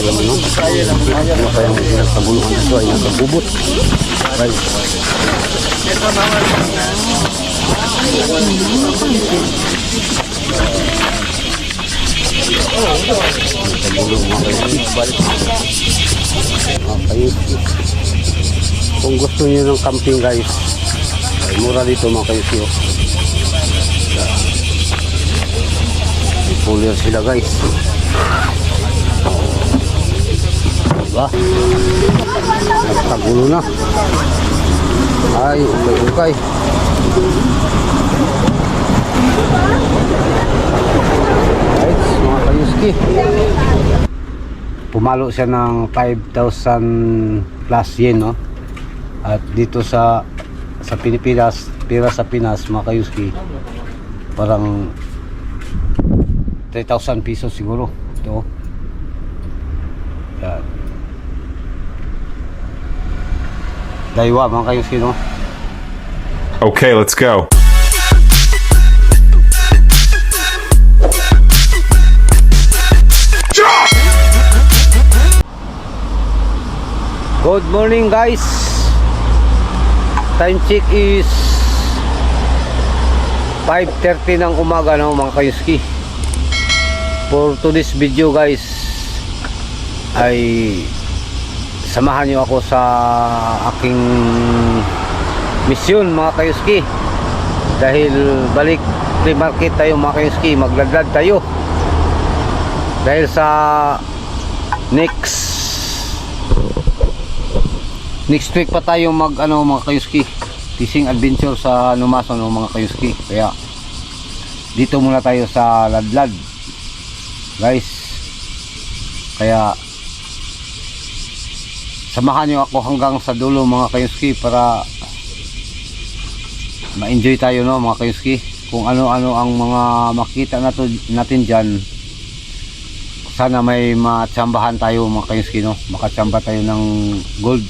alam mo, no? Ano pa yung pinagkabuluhan ito ay kaibigan. Balik. Mga kaibigan. Kung gusto niyo ng camping guys, ay mura dito mga. May Fuller sila guys. Diba? Nagkagulo na. Ay, okay. Right, mga kayuski. Pumalo siya ng 5,000 plus yen, no? At dito sa sa Pilipinas, pira sa Pinas, mga kayuski, parang 3,000 pesos siguro. Ito. Daiwa, mga kayuski, no? Okay, let's go. Good morning guys Time check is 5.30 ng umaga no mga kayuski For today's video guys Ay Samahan nyo ako sa aking Misyon mga kayuski Dahil balik free market tayo mga kayuski Magladlad tayo. Dahil sa Next Next week pa tayo mag ano mga kayuski fishing adventure sa Numaso no mga kayuski kaya dito muna tayo sa Ladlad. Guys kaya samahan nyo ako hanggang sa dulo mga kayuski para ma-enjoy tayo no mga kayuski kung ano-ano ang mga makita nato, natin dyan sana may matsambahan tayo mga kayuski no? Makatsamba tayo ng gold.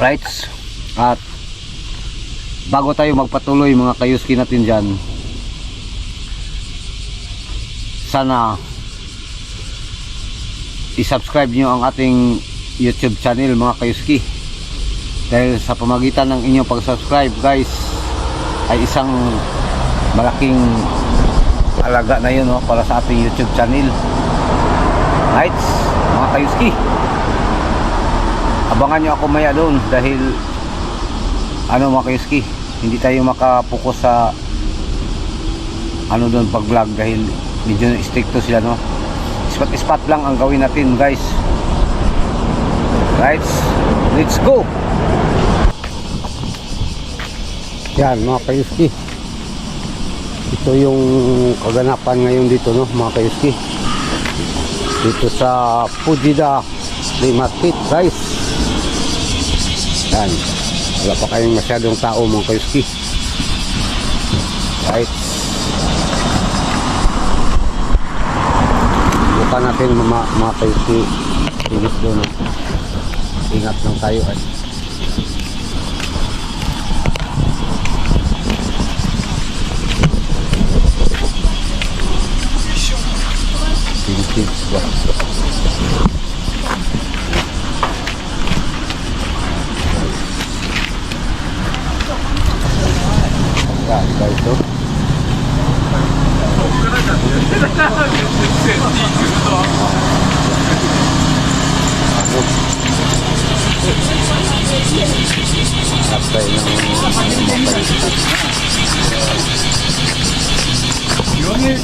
Rights. At bago tayo magpatuloy mga kayuski natin dyan sana i-subscribe nyo ang ating youtube channel mga kayuski. Dahil sa pamagitan ng inyong pag-subscribe guys ay isang malaking alaga na yun no, para sa ating youtube channel. Rights mga kayuski abangan nyo ako maya doon dahil ano mga kayuski hindi tayo makapokus sa ano doon pag vlog dahil medyo stricto sila no spot spot lang ang gawin natin guys right let's go yan mga kayuski ito yung kaganapan ngayon dito no mga kayuski dito sa Fujida Flea Market guys yan. Wala pa kayong masyadong tao mga kayuski. Right. Natin mga, mga kayuski. Inis doon. Ingat lang tayo ay.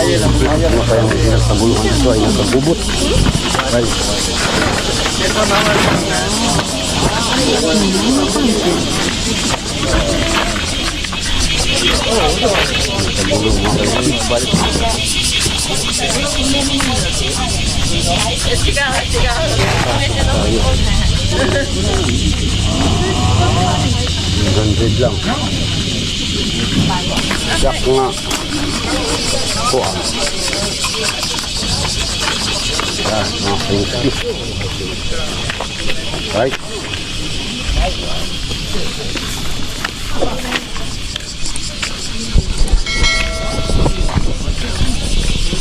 Ayan, no? Ano pa yung pinagkabuluhan ito ay nakabubot. Right. Nagkagulo mga kaibigan. Balik. Hundred lang. Yak nga. Yan, mga kaibigan. Right.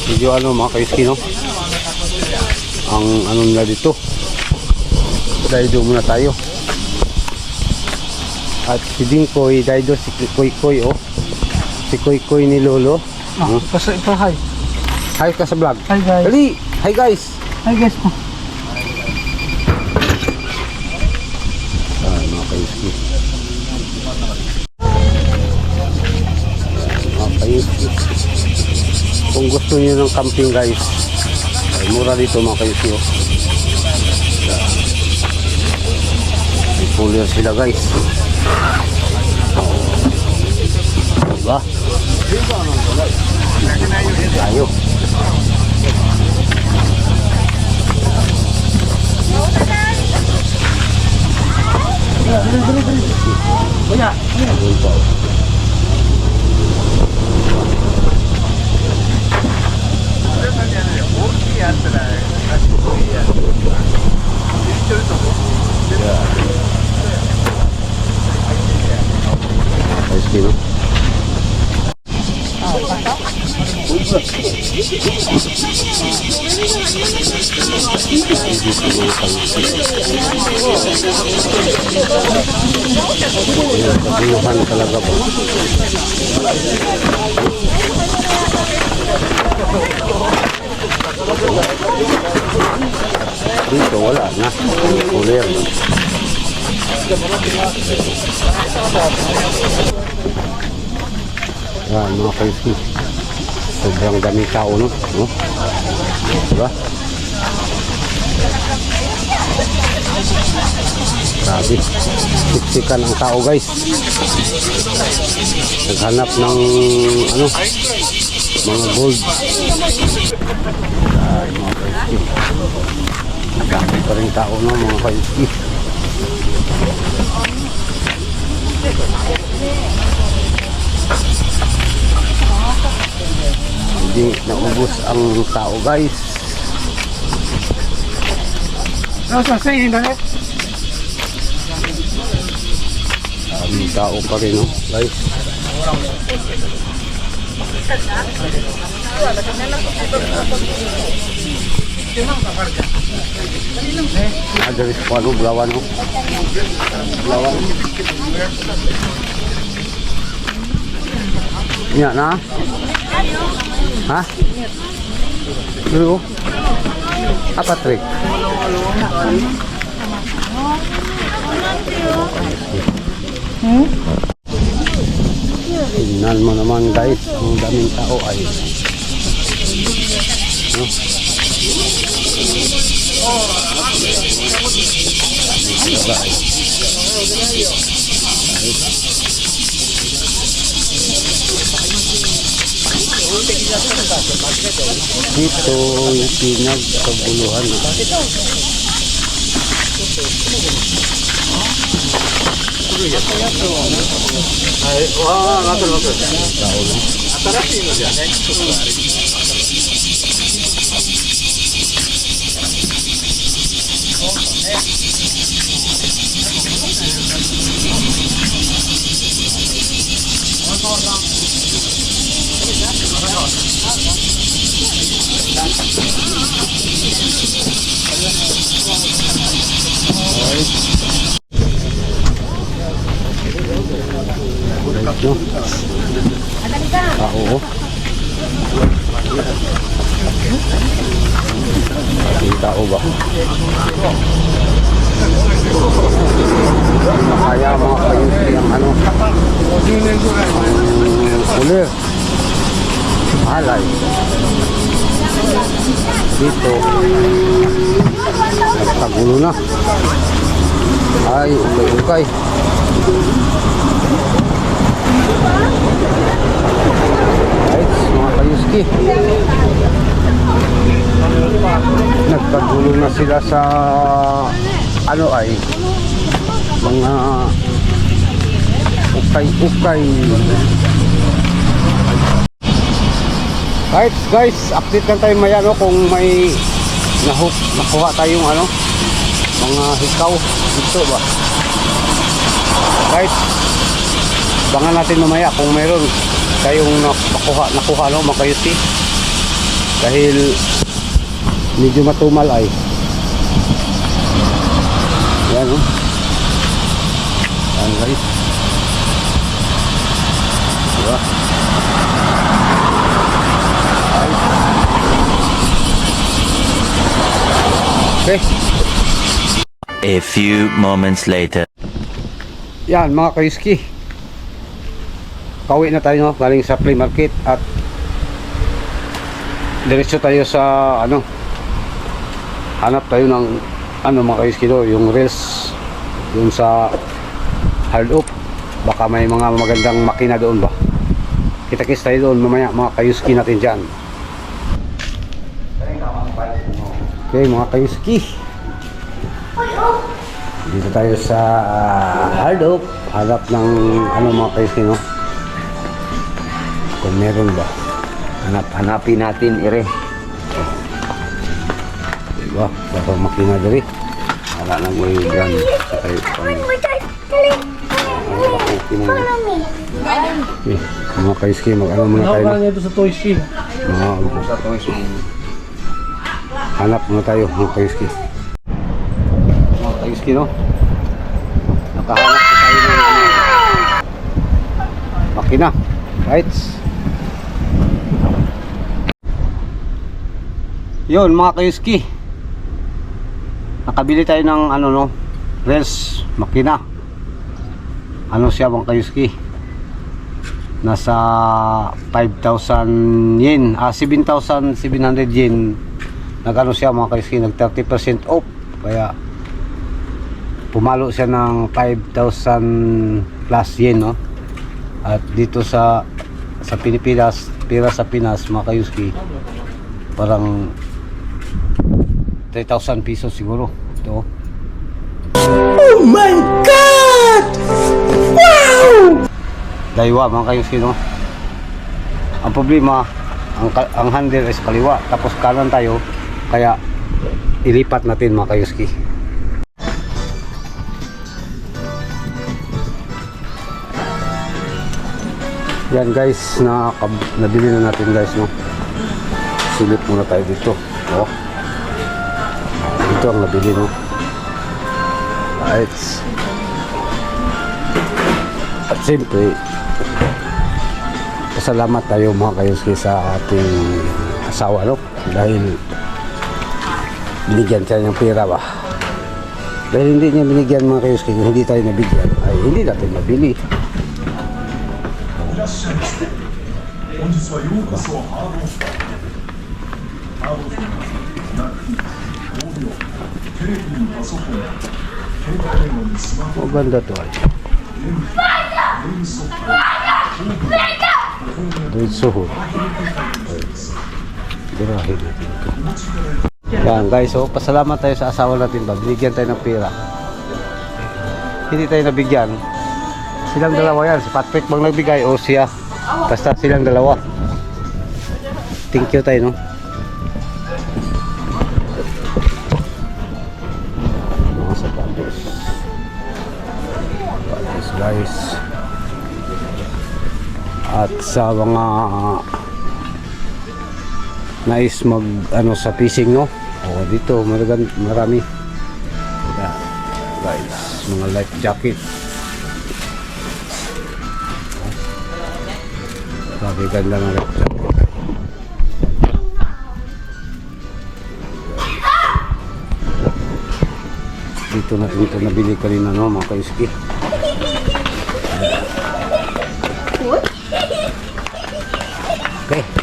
Medyo ano mga kaiski no? Ang ano nila dito. Dahil doon muna tayo. At si Dingkoy, dahil doon si Koy Koy oh. Si Koy Koy ni Lolo. Ah, Hmm? kasi ito, hi. Hi ka sa vlog. Hi guys. Dali! Hi guys! Hi guys po. Ah, mga kaiski. Mga kaiski. Kung gusto niyo ng camping guys, ay mura dito mga kaiski. Oh. May cooler sila guys. Diba? Tayo. Kuya, Ayun po. Ayos din, no? Kaguluhan talaga po. Dito wala na. Cooler. Yan mga kaiski. Sobrang daming tao no. no? Diba? Grabe. Siksikan ang tao guys. Naghanap ng ano mga gold. Ay, mga kaiski. Dami pa rin tao no mga kaiski. Hindi naubos ang tao guys. Daming tao pa rin no guys. Ah, dari sa ano, Bulawan no? Bulawan. Yan na? Ha? Dulu. Apa trik? Tingnan mo naman guys, ang daming tao ay. No? Dito yung pinagkaguluhan Ay, wow, 新しいのじゃね、ちょっとあれ kulir. Alay. Dito, nagtagulo na. Ay, ukay-ukay. Right, mga kayuski. Nagkagulo na sila sa ano ay mga ukay-ukay. Right guys, update lang tayo maya no kung may nahuk nakuha tayong ano mga hikaw dito ba. Right. Bangan natin mamaya kung mayroon tayong nakuha nakuha no mga kayuski. Dahil medyo matumal ay. Yan no. Yan guys. Okay. A few moments later. Yan mga kayuski. Pauwi na tayo galing sa flea market at diretso tayo sa ano hanap tayo ng ano mga kayuski do, yung reels yung sa hard up baka may mga magandang makina doon ba kita kits tayo doon mamaya mga kayuski natin dyan okay mga kayuski. Dito tayo sa ah, hard up hanap ng ano mga kayuski no? Kung meron ba? Hanap hanapin natin ire. Diba? Baka makina diri wala nang may brand sa kayo. Okay, mga kayuski mag ano muna tayo Nakuha niya ito sa Toy Street. mga sa hanap muna tayo mga kayuski mga kayuski no? Nakahanap na tayo ng ano, makina. Right yun mga kayuski nakabili tayo ng ano no? Rails makina. Ano siya mga kayuski nasa 5,000 yen. Ah 7,700 yen nagano siya mga kayuski nag 30% off. Kaya pumalo siya ng 5,000 plus yen no? At dito sa sa Pilipinas pira sa Pinas mga kayuski parang 3,000 pesos siguro. Ito oh. My god! Wow! Daywa mga kayuski no? Ang problema ang, ang handle is kaliwa tapos kanan tayo kaya ilipat natin mga kayuski. Yan guys na nabili na natin guys no? Silip muna tayo dito. Oh. Ito ang nabili no? Right at siyempre pasalamat tayo mga kayuski sa ating asawa no? Dahil binigyan siya ng pera ba dahil hindi niya binigyan mga kayuski kung hindi tayo nabigyan ay hindi natin mabili ganda to ay. Doon suhod. Birahe natin ito. Yan guys, so pasalamat tayo sa asawa natin ba. Binigyan tayo ng pera. Hindi tayo nabigyan. Silang dalawa yan. Si Patrick bang nagbigay o siya. Basta silang dalawa. Thank you tayo no. Mga sapatos. Sapatos guys. At sa mga nais mag ano sa fishing no. O dito maragan marami. Yeah, guys, mga life jacket. Grabe ganda ng life jacket. Dito na dito nabili kanina no mga kaiski. Okay.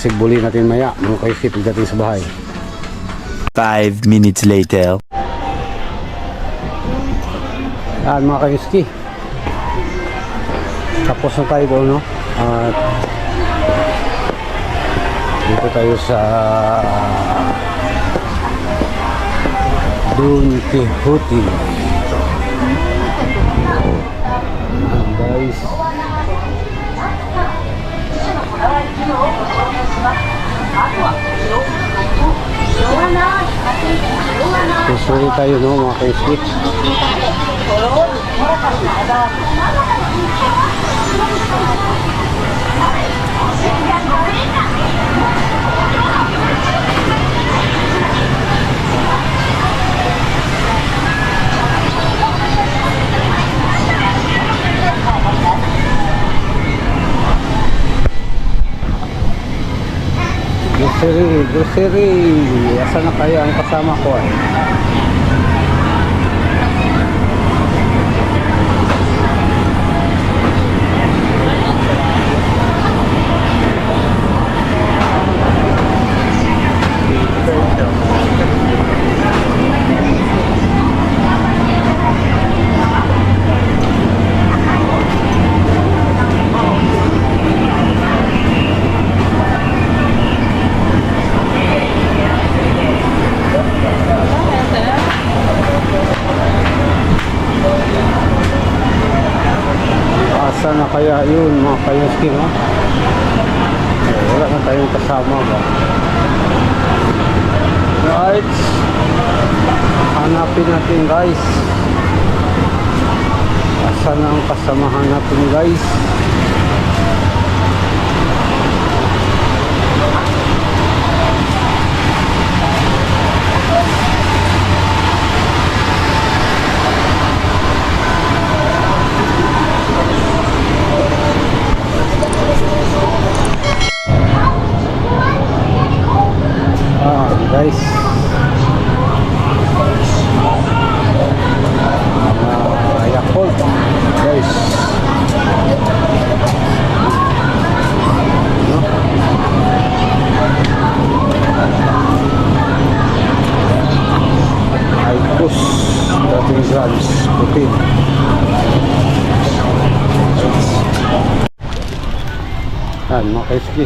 Kasi buli natin maya mga kaiski pagdating sa bahay. Five minutes later. Yan mga kaiski. tapos na tayo doon, no? At dito tayo sa Don Quixote. Guys. Susunod tayo, no, mga kaisip. Grocery, grocery. Asa na kayo ang kasama ko? Eh? Asa na kaya yun mga kayuski no? Eh, wala na tayong kasama ba? Right. Hanapin natin guys. Asa na ang kasamahan natin guys?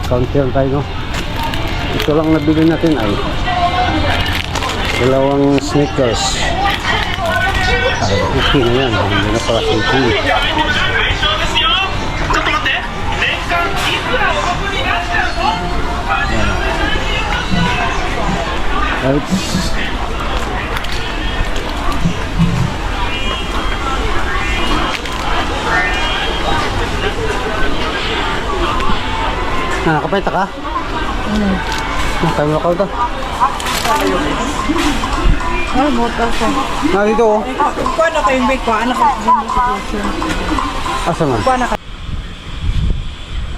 Counter tayo, no? ito lang nabili natin ay. Dalawang sneakers. Ay okay na yan. Hindi na pala simple right Ah, nakapita ka? Nakapita ka to? Ay, buta ko. Ah, dito oh. Kuha na kayo, Bek. Kuha na kayo. Asa man? Kuha na kayo.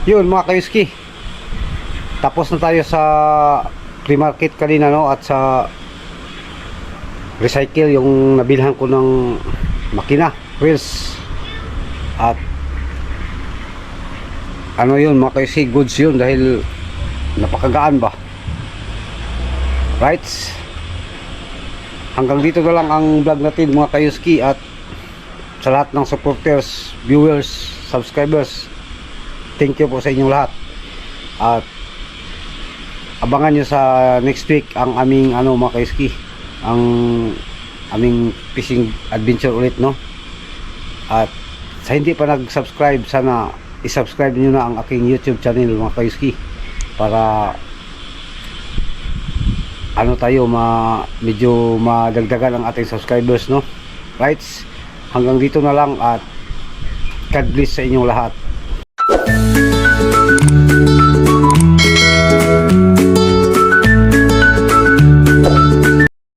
Yun mga kayuski. Tapos na tayo sa pre-market kanina no at sa recycle yung nabilhan ko ng makina, wheels. At ano yun mga kayuski, goods yun dahil napakagaan ba. Right? Hanggang dito na lang ang vlog natin mga kayuski at sa lahat ng supporters, viewers, subscribers thank you po sa inyong lahat at abangan nyo sa next week ang aming ano mga kaiski ang aming fishing adventure ulit no at sa hindi pa nag-subscribe sana i-subscribe nyo na ang aking youtube channel mga kaiski para ano tayo ma medyo madagdagan ang ating subscribers no? Right hanggang dito na lang at God bless sa inyong lahat